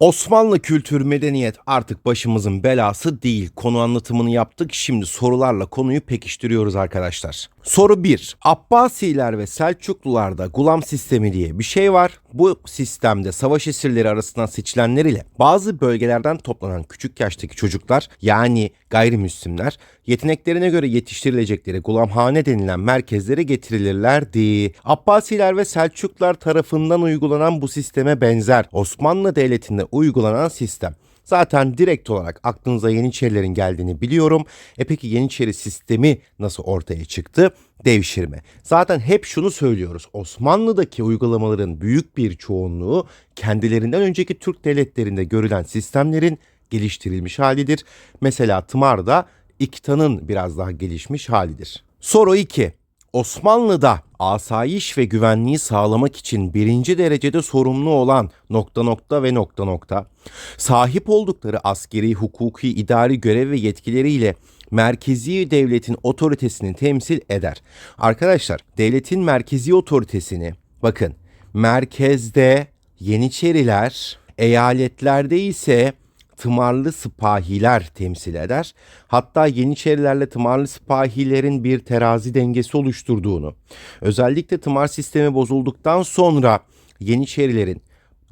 Osmanlı kültür medeniyet artık başımızın belası değil. Konu anlatımını yaptık. Şimdi sorularla konuyu pekiştiriyoruz arkadaşlar. Soru 1. Abbasiler ve Selçuklularda gulam sistemi diye bir şey var. Bu sistemde savaş esirleri arasından seçilenler ile bazı bölgelerden toplanan küçük yaştaki çocuklar yani gayrimüslimler yeteneklerine göre yetiştirilecekleri gulamhane denilen merkezlere getirilirlerdi. Abbasiler ve Selçuklular tarafından uygulanan bu sisteme benzer Osmanlı Devleti'nde uygulanan sistem. Zaten direkt olarak aklınıza Yeniçerilerin geldiğini biliyorum. E peki Yeniçeri sistemi nasıl ortaya çıktı? Devşirme. Zaten hep şunu söylüyoruz. Osmanlı'daki uygulamaların büyük bir çoğunluğu kendilerinden önceki Türk devletlerinde görülen sistemlerin geliştirilmiş halidir. Mesela Tımar'da İktan'ın biraz daha gelişmiş halidir. Soru 2. Osmanlı'da asayiş ve güvenliği sağlamak için birinci derecede sorumlu olan nokta nokta ve nokta nokta sahip oldukları askeri, hukuki, idari görev ve yetkileriyle merkezi devletin otoritesini temsil eder. Arkadaşlar devletin merkezi otoritesini bakın merkezde Yeniçeriler, eyaletlerde ise tımarlı sipahiler temsil eder. Hatta Yeniçerilerle tımarlı sipahilerin bir terazi dengesi oluşturduğunu, özellikle tımar sistemi bozulduktan sonra Yeniçerilerin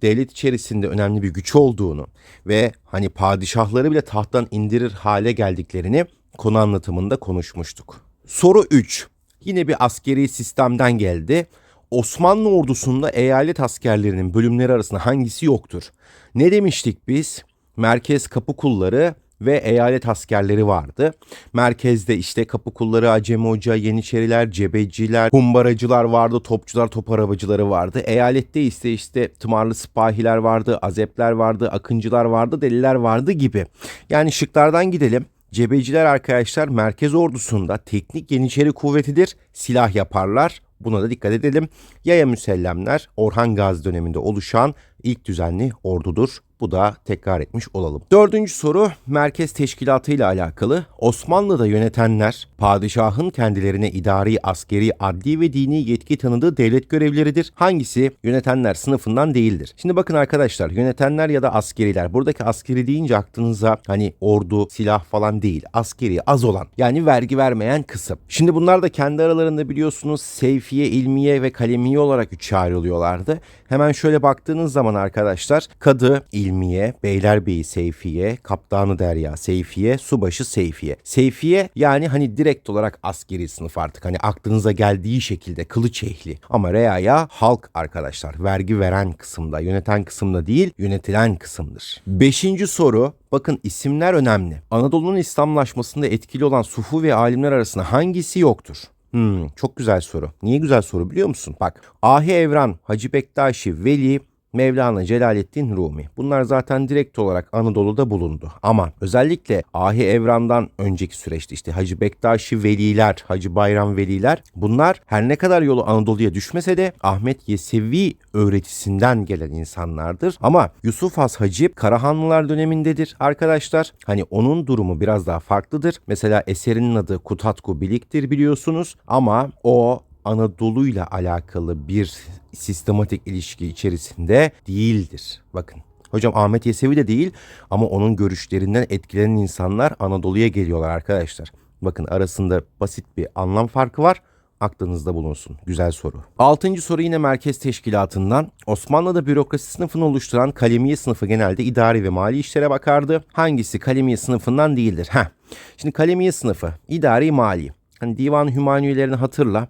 devlet içerisinde önemli bir güç olduğunu ve hani padişahları bile tahttan indirir hale geldiklerini konu anlatımında konuşmuştuk. Soru 3. Yine bir askeri sistemden geldi. Osmanlı ordusunda eyalet askerlerinin bölümleri arasında hangisi yoktur? Ne demiştik biz? Merkez kapı kulları ve eyalet askerleri vardı. Merkezde işte kapı kulları, Acemi Hoca, Yeniçeriler, Cebeciler, Humbaracılar vardı, topçular, top arabacıları vardı. Eyalette ise işte tımarlı sipahiler vardı, azepler vardı, akıncılar vardı, deliler vardı gibi. Yani şıklardan gidelim. Cebeciler arkadaşlar merkez ordusunda teknik yeniçeri kuvvetidir. Silah yaparlar. Buna da dikkat edelim. Yaya müsellemler Orhan Gazi döneminde oluşan ilk düzenli ordudur. Bu da tekrar etmiş olalım. Dördüncü soru merkez teşkilatı ile alakalı. Osmanlı'da yönetenler padişahın kendilerine idari, askeri, adli ve dini yetki tanıdığı devlet görevleridir. Hangisi yönetenler sınıfından değildir? Şimdi bakın arkadaşlar yönetenler ya da askeriler. Buradaki askeri deyince aklınıza hani ordu, silah falan değil. Askeri az olan yani vergi vermeyen kısım. Şimdi bunlar da kendi aralarında biliyorsunuz Seyfiye, İlmiye ve Kalemiye olarak üçe ayrılıyorlardı. Hemen şöyle baktığınız zaman arkadaşlar Kadı, İlmiye, Beylerbeyi Seyfiye, Kaptanı Derya Seyfiye, Subaşı Seyfiye. Seyfiye yani hani direkt olarak askeri sınıf artık hani aklınıza geldiği şekilde kılıç ehli. Ama Rea'ya halk arkadaşlar vergi veren kısımda yöneten kısımda değil yönetilen kısımdır. Beşinci soru Bakın isimler önemli. Anadolu'nun İslamlaşmasında etkili olan sufu ve alimler arasında hangisi yoktur? Hmm, çok güzel soru. Niye güzel soru biliyor musun? Bak Ahi Evran, Hacı Bektaşi, Veli, Mevlana Celaleddin Rumi. Bunlar zaten direkt olarak Anadolu'da bulundu. Ama özellikle Ahi Evran'dan önceki süreçte işte Hacı Bektaşi Veliler, Hacı Bayram Veliler bunlar her ne kadar yolu Anadolu'ya düşmese de Ahmet Yesevi öğretisinden gelen insanlardır. Ama Yusuf Has Hacip Karahanlılar dönemindedir arkadaşlar. Hani onun durumu biraz daha farklıdır. Mesela eserinin adı Kutatku Bilik'tir biliyorsunuz ama o Anadolu'yla alakalı bir sistematik ilişki içerisinde değildir. Bakın Hocam Ahmet Yesevi de değil ama onun görüşlerinden etkilenen insanlar Anadolu'ya geliyorlar arkadaşlar. Bakın arasında basit bir anlam farkı var. Aklınızda bulunsun. Güzel soru. Altıncı soru yine merkez teşkilatından. Osmanlı'da bürokrasi sınıfını oluşturan kalemiye sınıfı genelde idari ve mali işlere bakardı. Hangisi kalemiye sınıfından değildir? Heh. Şimdi kalemiye sınıfı idari mali. Hani divan hümaniyelerini hatırla.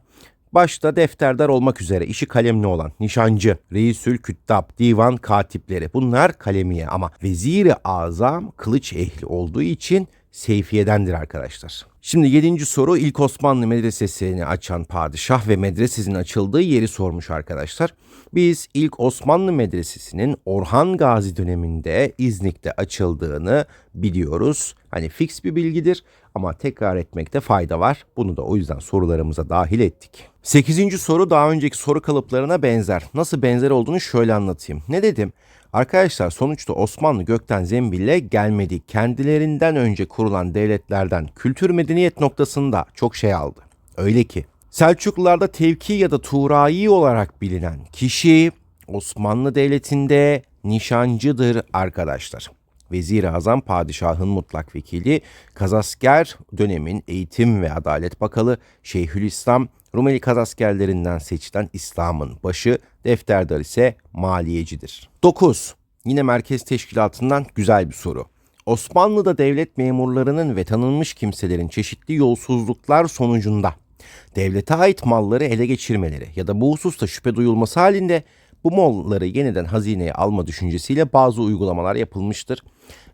Başta defterdar olmak üzere işi kalemli olan nişancı, reisül küttab, divan katipleri bunlar kalemiye ama veziri azam kılıç ehli olduğu için Seyfiye'dendir arkadaşlar. Şimdi yedinci soru ilk Osmanlı medresesini açan padişah ve medresesinin açıldığı yeri sormuş arkadaşlar. Biz ilk Osmanlı medresesinin Orhan Gazi döneminde İznik'te açıldığını biliyoruz. Hani fix bir bilgidir ama tekrar etmekte fayda var. Bunu da o yüzden sorularımıza dahil ettik. Sekizinci soru daha önceki soru kalıplarına benzer. Nasıl benzer olduğunu şöyle anlatayım. Ne dedim? Arkadaşlar sonuçta Osmanlı gökten zembille gelmedi. Kendilerinden önce kurulan devletlerden kültür medeniyet noktasında çok şey aldı. Öyle ki Selçuklularda tevki ya da Turai olarak bilinen kişi Osmanlı Devleti'nde nişancıdır arkadaşlar. Vezir-i Azam padişahın mutlak vekili, Kazasker dönemin eğitim ve adalet bakalı, Şeyhülislam Rumeli Kazaskerlerinden seçilen İslam'ın başı, defterdar ise maliyecidir. 9. Yine merkez teşkilatından güzel bir soru. Osmanlı'da devlet memurlarının ve tanınmış kimselerin çeşitli yolsuzluklar sonucunda devlete ait malları ele geçirmeleri ya da bu hususta şüphe duyulması halinde bu malları yeniden hazineye alma düşüncesiyle bazı uygulamalar yapılmıştır.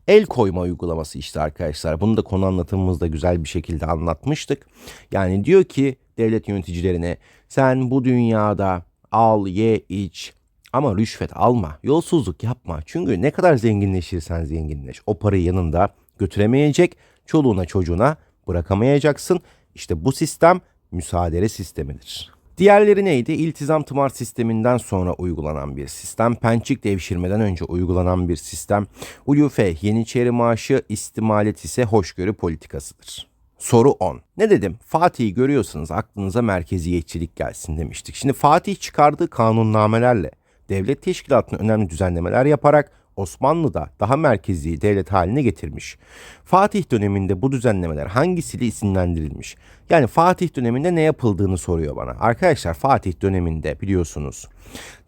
El koyma uygulaması işte arkadaşlar. Bunu da konu anlatımımızda güzel bir şekilde anlatmıştık. Yani diyor ki devlet yöneticilerine sen bu dünyada al, ye, iç ama rüşvet alma, yolsuzluk yapma. Çünkü ne kadar zenginleşirsen zenginleş. O parayı yanında götüremeyecek, çoluğuna çocuğuna bırakamayacaksın. İşte bu sistem müsaade sistemidir. Diğerleri neydi? İltizam tımar sisteminden sonra uygulanan bir sistem. Pençik devşirmeden önce uygulanan bir sistem. Ulufe, Yeniçeri maaşı, istimalet ise hoşgörü politikasıdır. Soru 10. Ne dedim? Fatih'i görüyorsanız aklınıza merkeziyetçilik gelsin demiştik. Şimdi Fatih çıkardığı kanunnamelerle devlet teşkilatına önemli düzenlemeler yaparak Osmanlı'da daha merkezi devlet haline getirmiş. Fatih döneminde bu düzenlemeler hangisiyle isimlendirilmiş? Yani Fatih döneminde ne yapıldığını soruyor bana. Arkadaşlar Fatih döneminde biliyorsunuz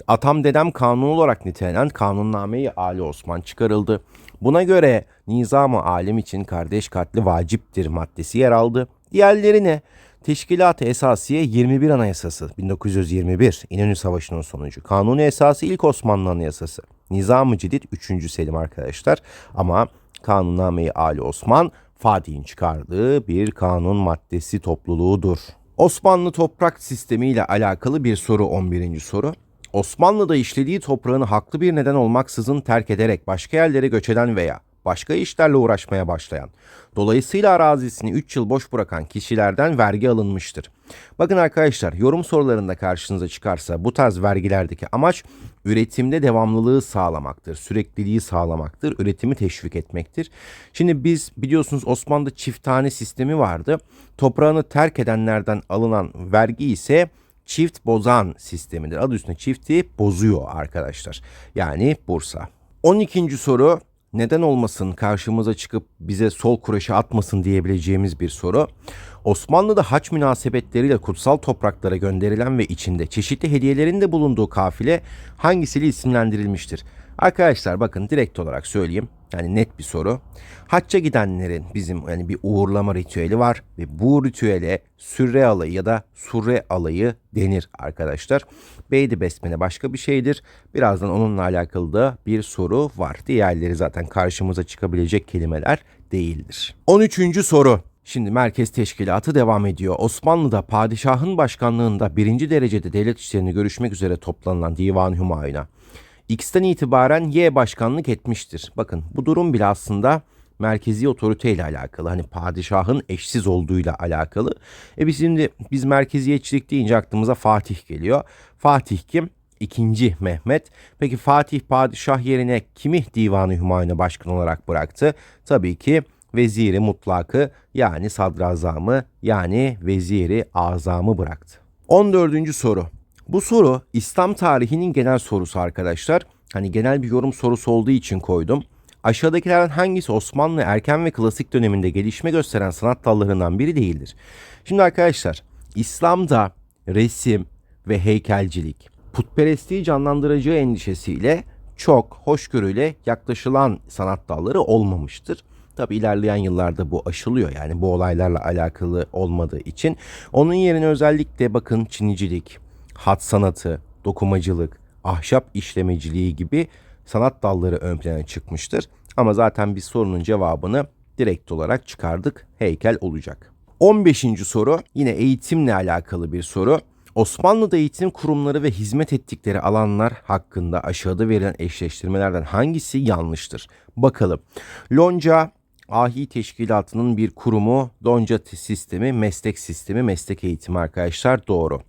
Atam Dedem Kanunu olarak nitelenen Kanunname-i Ali Osman çıkarıldı. Buna göre nizam-ı alim için kardeş katli vaciptir maddesi yer aldı. Diğerleri ne? Teşkilat-ı Esasiye 21 Anayasası 1921 İnönü Savaşı'nın sonucu. Kanuni Esası ilk Osmanlı Anayasası. Nizam-ı Cidid 3. Selim arkadaşlar. Ama Kanunname-i Ali Osman Fatih'in çıkardığı bir kanun maddesi topluluğudur. Osmanlı toprak sistemi ile alakalı bir soru 11. soru. Osmanlı'da işlediği toprağını haklı bir neden olmaksızın terk ederek başka yerlere göç eden veya başka işlerle uğraşmaya başlayan, dolayısıyla arazisini 3 yıl boş bırakan kişilerden vergi alınmıştır. Bakın arkadaşlar yorum sorularında karşınıza çıkarsa bu tarz vergilerdeki amaç üretimde devamlılığı sağlamaktır, sürekliliği sağlamaktır, üretimi teşvik etmektir. Şimdi biz biliyorsunuz Osmanlı'da çiftane sistemi vardı. Toprağını terk edenlerden alınan vergi ise çift bozan sistemidir. Adı üstünde çifti bozuyor arkadaşlar. Yani Bursa. 12. soru neden olmasın karşımıza çıkıp bize sol kureşe atmasın diyebileceğimiz bir soru. Osmanlı'da haç münasebetleriyle kutsal topraklara gönderilen ve içinde çeşitli hediyelerin de bulunduğu kafile hangisiyle isimlendirilmiştir? Arkadaşlar bakın direkt olarak söyleyeyim. Yani net bir soru. Hacca gidenlerin bizim yani bir uğurlama ritüeli var ve bu ritüele sürre alayı ya da surre alayı denir arkadaşlar. Beydi besmele başka bir şeydir. Birazdan onunla alakalı da bir soru var. Diğerleri zaten karşımıza çıkabilecek kelimeler değildir. 13. soru. Şimdi merkez teşkilatı devam ediyor. Osmanlı'da padişahın başkanlığında birinci derecede devlet işlerini görüşmek üzere toplanılan Divan Hümayun'a X'ten itibaren Y başkanlık etmiştir. Bakın bu durum bile aslında merkezi otorite ile alakalı. Hani padişahın eşsiz olduğuyla alakalı. E biz şimdi biz merkeziyetçilik deyince aklımıza Fatih geliyor. Fatih kim? İkinci Mehmet. Peki Fatih padişah yerine kimi Divanı Hümayun'a başkan olarak bıraktı? Tabii ki veziri mutlakı yani sadrazamı yani veziri azamı bıraktı. 14. soru. Bu soru İslam tarihinin genel sorusu arkadaşlar. Hani genel bir yorum sorusu olduğu için koydum. Aşağıdakilerden hangisi Osmanlı erken ve klasik döneminde gelişme gösteren sanat dallarından biri değildir? Şimdi arkadaşlar İslam'da resim ve heykelcilik putperestliği canlandıracağı endişesiyle çok hoşgörüyle yaklaşılan sanat dalları olmamıştır. Tabi ilerleyen yıllarda bu aşılıyor yani bu olaylarla alakalı olmadığı için. Onun yerine özellikle bakın Çinicilik, hat sanatı, dokumacılık, ahşap işlemeciliği gibi sanat dalları ön plana çıkmıştır. Ama zaten biz sorunun cevabını direkt olarak çıkardık. Heykel olacak. 15. soru yine eğitimle alakalı bir soru. Osmanlı'da eğitim kurumları ve hizmet ettikleri alanlar hakkında aşağıda verilen eşleştirmelerden hangisi yanlıştır? Bakalım. Lonca ahi teşkilatının bir kurumu, Lonca sistemi, meslek sistemi, meslek eğitimi arkadaşlar doğru.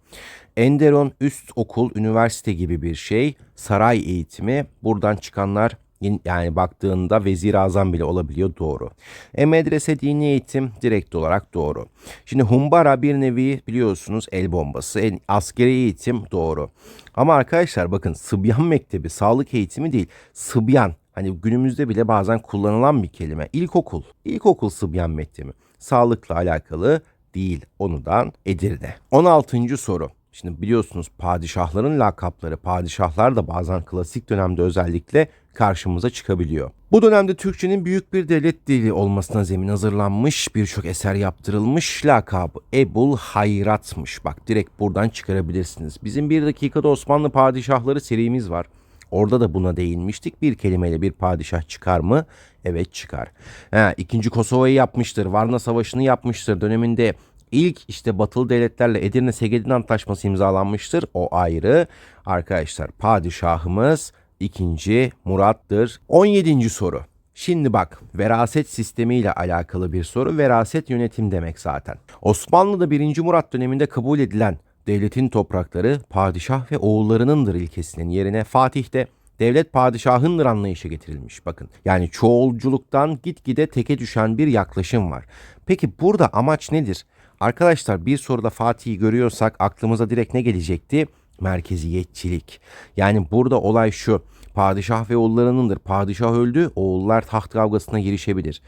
Enderon üst okul, üniversite gibi bir şey. Saray eğitimi. Buradan çıkanlar Yani baktığında vezir azam bile olabiliyor doğru. E medrese dini eğitim direkt olarak doğru. Şimdi humbara bir nevi biliyorsunuz el bombası. En askeri eğitim doğru. Ama arkadaşlar bakın Sıbyan Mektebi sağlık eğitimi değil. Sıbyan hani günümüzde bile bazen kullanılan bir kelime. İlkokul. İlkokul Sıbyan Mektebi. Sağlıkla alakalı değil. Onudan Edirne. 16. soru. Şimdi biliyorsunuz padişahların lakapları, padişahlar da bazen klasik dönemde özellikle karşımıza çıkabiliyor. Bu dönemde Türkçenin büyük bir devlet dili olmasına zemin hazırlanmış, birçok eser yaptırılmış, lakabı Ebul Hayrat'mış. Bak direkt buradan çıkarabilirsiniz. Bizim bir dakikada Osmanlı padişahları serimiz var. Orada da buna değinmiştik. Bir kelimeyle bir padişah çıkar mı? Evet çıkar. Ha, ikinci Kosova'yı yapmıştır. Varna Savaşı'nı yapmıştır. Döneminde ilk işte batılı devletlerle Edirne Segedin Antlaşması imzalanmıştır. O ayrı. Arkadaşlar padişahımız ikinci Murat'tır. 17. soru. Şimdi bak veraset sistemiyle alakalı bir soru. Veraset yönetim demek zaten. Osmanlı'da 1. Murat döneminde kabul edilen devletin toprakları padişah ve oğullarınındır ilkesinin yerine Fatih'te devlet padişahındır anlayışa getirilmiş. Bakın yani çoğulculuktan gitgide teke düşen bir yaklaşım var. Peki burada amaç nedir? Arkadaşlar bir soruda Fatih'i görüyorsak aklımıza direkt ne gelecekti? Merkeziyetçilik. Yani burada olay şu. Padişah ve oğullarınındır. Padişah öldü, oğullar taht kavgasına girişebilir.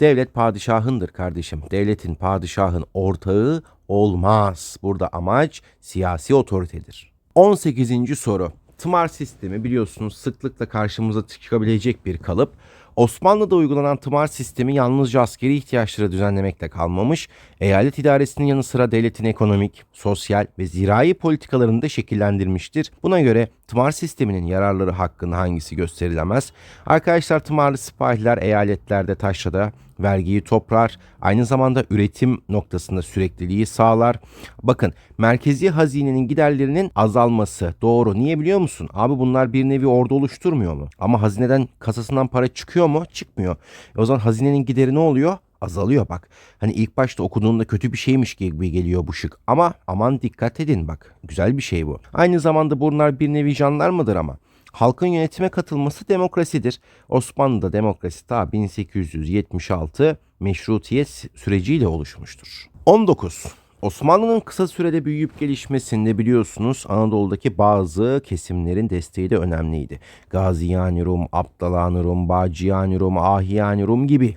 Devlet padişahındır kardeşim. Devletin padişahın ortağı olmaz. Burada amaç siyasi otoritedir. 18. soru. Tımar sistemi biliyorsunuz sıklıkla karşımıza çıkabilecek bir kalıp. Osmanlı'da uygulanan tımar sistemi yalnızca askeri ihtiyaçları düzenlemekle kalmamış, eyalet idaresinin yanı sıra devletin ekonomik, sosyal ve zirai politikalarını da şekillendirmiştir. Buna göre tımar sisteminin yararları hakkında hangisi gösterilemez? Arkadaşlar tımarlı sipahiler eyaletlerde taşrada vergiyi toplar, aynı zamanda üretim noktasında sürekliliği sağlar. Bakın merkezi hazinenin giderlerinin azalması doğru. Niye biliyor musun? Abi bunlar bir nevi ordu oluşturmuyor mu? Ama hazineden kasasından para çıkıyor mu? Çıkmıyor. E o zaman hazinenin gideri ne oluyor? azalıyor bak. Hani ilk başta okuduğunda kötü bir şeymiş gibi geliyor bu şık. Ama aman dikkat edin bak. Güzel bir şey bu. Aynı zamanda bunlar bir nevi jandarmadır ama. Halkın yönetime katılması demokrasidir. Osmanlı'da demokrasi ta 1876 meşrutiyet süreciyle oluşmuştur. 19. Osmanlı'nın kısa sürede büyüyüp gelişmesinde biliyorsunuz Anadolu'daki bazı kesimlerin desteği de önemliydi. Gaziyani Rum, Abdalani Rum, Baciyani Rum, Ahiyani Rum gibi.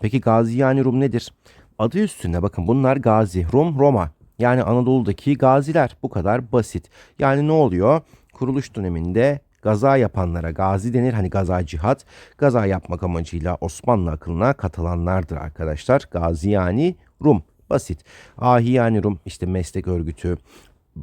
Peki Gaziyani Rum nedir? Adı üstünde bakın bunlar Gazi, Rum, Roma. Yani Anadolu'daki gaziler bu kadar basit. Yani ne oluyor? Kuruluş döneminde gaza yapanlara gazi denir. Hani gaza cihat. Gaza yapmak amacıyla Osmanlı akılına katılanlardır arkadaşlar. Gazi yani Rum. Basit. Ahiyani Rum işte meslek örgütü.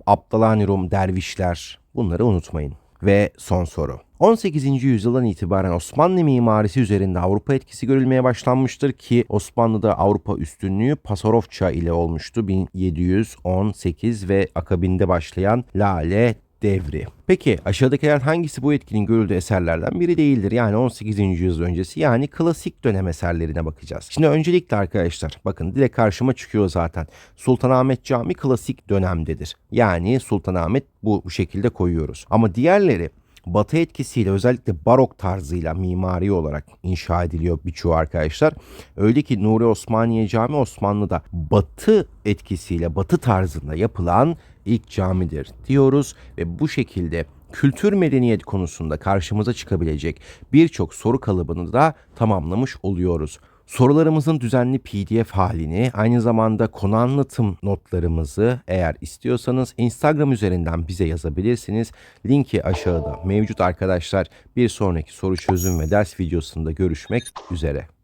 Abdalani Rum dervişler. Bunları unutmayın. Ve son soru. 18. yüzyıldan itibaren Osmanlı mimarisi üzerinde Avrupa etkisi görülmeye başlanmıştır ki Osmanlı'da Avrupa üstünlüğü Pasarofça ile olmuştu 1718 ve akabinde başlayan Lale devri. Peki aşağıdakiler hangisi bu etkinin görüldüğü eserlerden biri değildir? Yani 18. yüzyıl öncesi yani klasik dönem eserlerine bakacağız. Şimdi öncelikle arkadaşlar bakın direkt karşıma çıkıyor zaten. Sultanahmet Camii klasik dönemdedir. Yani Sultanahmet bu, bu şekilde koyuyoruz. Ama diğerleri Batı etkisiyle özellikle barok tarzıyla mimari olarak inşa ediliyor birçoğu arkadaşlar. Öyle ki Nuri Osmaniye Camii Osmanlı'da Batı etkisiyle Batı tarzında yapılan ilk camidir diyoruz ve bu şekilde kültür medeniyet konusunda karşımıza çıkabilecek birçok soru kalıbını da tamamlamış oluyoruz. Sorularımızın düzenli PDF halini, aynı zamanda konu anlatım notlarımızı eğer istiyorsanız Instagram üzerinden bize yazabilirsiniz. Linki aşağıda mevcut arkadaşlar. Bir sonraki soru çözüm ve ders videosunda görüşmek üzere.